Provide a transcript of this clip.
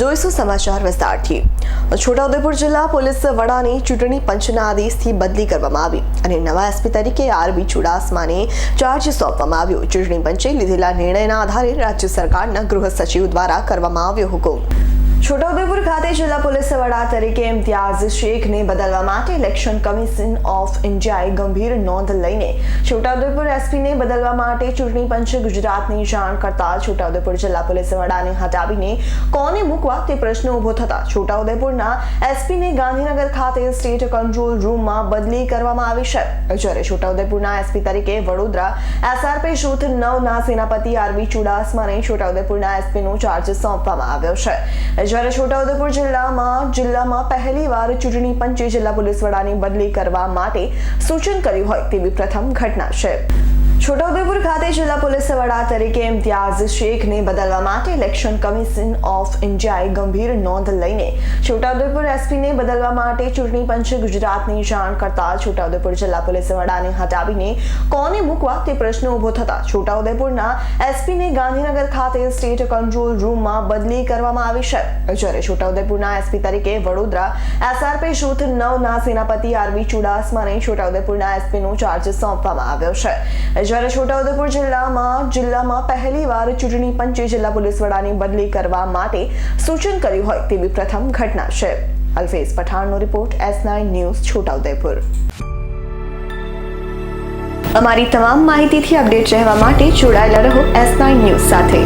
જોઈશું સમાચાર વિસ્તારથી. છોટાઉદેપુર જિલ્લા પોલીસ વડાની ચૂંટણી પંચના આદેશથી બદલી કરવામાં આવી અને નવા એસપી તરીકે આરબી ચુડાસમાને ચાર્જ સોંપવામાં આવ્યો. ચૂંટણી પંચે લીધેલા નિર્ણયના આધારે રાજ્ય સરકારના ગૃહ સચિવ દ્વારા કરવામાં આવ્યો હુકમ. છોટાઉદેપુર ખાતે જિલ્લા પોલીસ વડા તરીકે ઇમ્તિયાઝ શેખને બદલવા માટે ઇલેક્શન કમિશન ઓફ ઇન્ડિયાએ ગંભીર નોંધ લઈને છોટાઉદેપુર એસપીને બદલવા માટે ચૂંટણી પંચે ગુજરાતની જાણ કરતા છોટાઉદેપુર જિલ્લા પોલીસ વડાને હટાવીને કોને મૂકવા તે પ્રશ્ન ઊભો થતા છોટાઉદેપુરના એસપીને ગાંધીનગર ખાતે સ્ટેટ કંટ્રોલ રૂમમાં બદલી કરવામાં આવી છે. જ્યારે છોટાઉદેપુરના એસપી તરીકે વડોદરા એસઆરપી જૂથ નવના સેનાપતિ આરબી ચુડાસમાને છોટાઉદેપુરના એસપીનો ચાર્જ સોંપવામાં આવ્યો છે. જ્યારે છોટાઉદેપુર જિલ્લામાં જિલ્લામાં પહેલીવાર ચૂંટણી પંચે જિલ્લા પોલીસ વડાની બદલી કરવા માટે સૂચન કર્યું હોય તેવી પ્રથમ ઘટના છે. છોટાઉદેપુર ખાતે જિલ્લા પોલીસ વડા તરીકે ઇમ્તિયાઝ શેખને બદલવા માટે ઇલેક્શન કમિશન ઓફ ઇન્ડિયાએ ગંભીર નોંધ લઈને છોટાઉદેપુર એસપીને બદલવા માટે ચૂંટણી પંચે ગુજરાતની જાણ કરતા છોટાઉદેપુર જિલ્લા પોલીસ વડાને હટાવીને કોને મૂકવા તે પ્રશ્ન ઊભો થતા છોટાઉદેપુરના એસપીને ગાંધીનગર ખાતે સ્ટેટ કંટ્રોલ રૂમમાં બદલી કરવામાં આવી છે. જ્યારે છોટાઉદેપુરના એસપી તરીકે વડોદરા એસઆરપી જૂથ નવના સેનાપતિ આરવી ચુડાસમાને છોટાઉદેપુરના એસપીનો ચાર્જ સોંપવામાં આવ્યો છે. જ્યારે છોટાઉદેપુર જિલ્લામાં જિલ્લામાં પહેલીવાર ચૂંટણી પંચે જિલ્લા પોલીસ વડાની બદલી કરવા માટે સૂચન કર્યું હોય તેવી પ્રથમ ઘટના છે. Alfez પઠાણનો report S nine news Chhota Udepur. અમારી તમામ માહિતીથી અપડેટ રહેવા માટે જોડાયેલા રહો એસ નાઇન ન્યૂઝ સાથે.